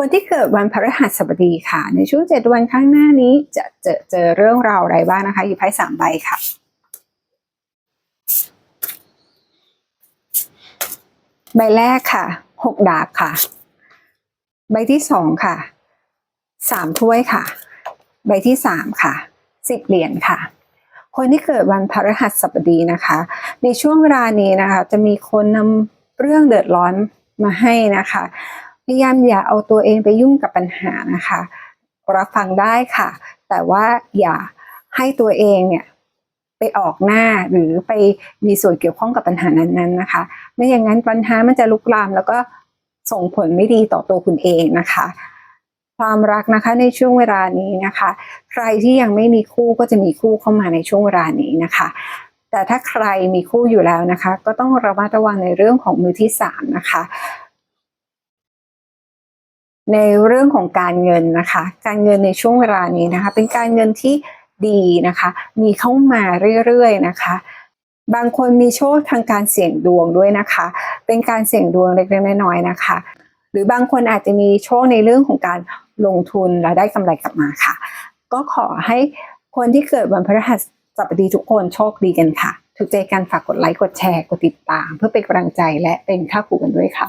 คนที่เกิดวันพฤหัสบดีค่ะ ในช่วงเจ็ดวันข้างหน้านี้จะเจอเจอเรื่องราวอะไรบ้างนะคะหยิบไพ่สามใบค่ะใบแรกค่ะหกดาบค่ะ ใบที่สองค่ะสามถ้วยค่ะ ใบที่สามค่ะสิบเหรียญค่ะ คนที่เกิดวันพฤหัสบดีนะคะ ในช่วงเวลานี้นะคะ จะมีคนนำเรื่องเดือดร้อนมาให้นะคะ พยายามอย่าเอาตัวเองไปยุ่งกับปัญหานะคะ รับฟังได้ค่ะ แต่ว่าอย่าให้ตัวเองเนี่ยไปออกหน้าหรือไปมีส่วนเกี่ยวข้องกับปัญหานั้นๆนะคะ ไม่อย่างนั้นปัญหามันจะลุกลามแล้วก็ส่งผลไม่ดีต่อตัวคุณเองนะคะ ความรักนะคะในช่วงเวลานี้นะคะ ใครที่ยังไม่มีคู่ก็จะมีคู่เข้ามาในช่วงเวลานี้นะคะ แต่ถ้าใครมีคู่อยู่แล้วนะคะ ก็ต้องระมัดระวังในเรื่องของมือที่สามนะคะ ในเรื่องของการเงินนะคะ การเงินในช่วงเวลานี้นะคะ เป็นการเงินที่ดีนะคะ มีเข้ามาเรื่อยๆนะคะ บางคนมีโชคทางการเสี่ยงดวงด้วยนะคะ เป็นการเสี่ยงดวงเล็กๆน้อยๆนะคะ หรือบางคนอาจจะมีโชคในเรื่องของการลงทุนและได้กำไรกลับมาค่ะ ก็ขอให้คนที่เกิดวันพฤหัสบดีทุกคนโชคดีกันค่ะถูกใจกันฝากกดไลค์กดแชร์กดติดตาม เพื่อเป็นกำลังใจและเป็นค่าครูกันด้วยค่ะ